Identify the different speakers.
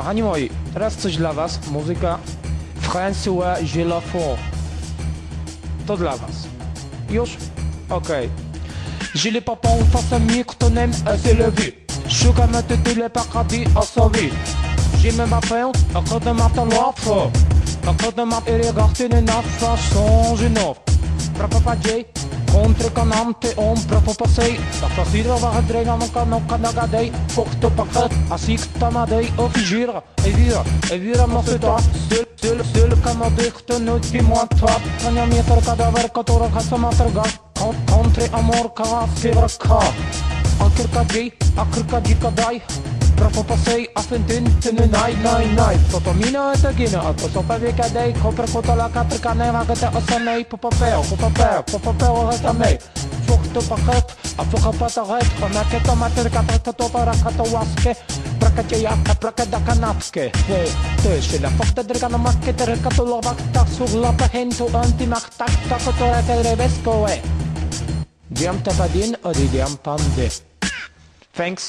Speaker 1: Kochani moi, teraz coś dla Was, muzyka François Gillafort. To dla Was. Już? Okej. J'ai les papas en face, un mic, ton aime, c'est le vie. Szukam tytułu le paradis à sauver. J'ai même appris, encore de matin l'offre. Encore de matin, il est n'a pas changé, non. Jay. Kontrikanante on propopasei Takasira vahdrega noka noka nagadei Kokto pakat asiktamadei Ofijira evira evira masuta Sül sül sül kanadikto nuti muatab Kanyametar kadaver katora kasamatarga Kontri amor kaga sevra ka. Akirka jay akirka jikadai ka J ka dai Prapo pa sig, affentin till nu nej, nej, nej Toto mina är gina, att så pa vika dig Kopra kota la kaprika nej, vagate och sa nej På papel, på papel, på papel och heta mig Fukto paket, a fuka pataret Konaketo mater kaprata to para kato waske. Prakatje jaka, prakada kanapske. Töösillä fakta drgana makke tere kato lovak tak Sulla pahentu anti maktak tako to tere veskoe Diam tapadin odi diam pande. Thanks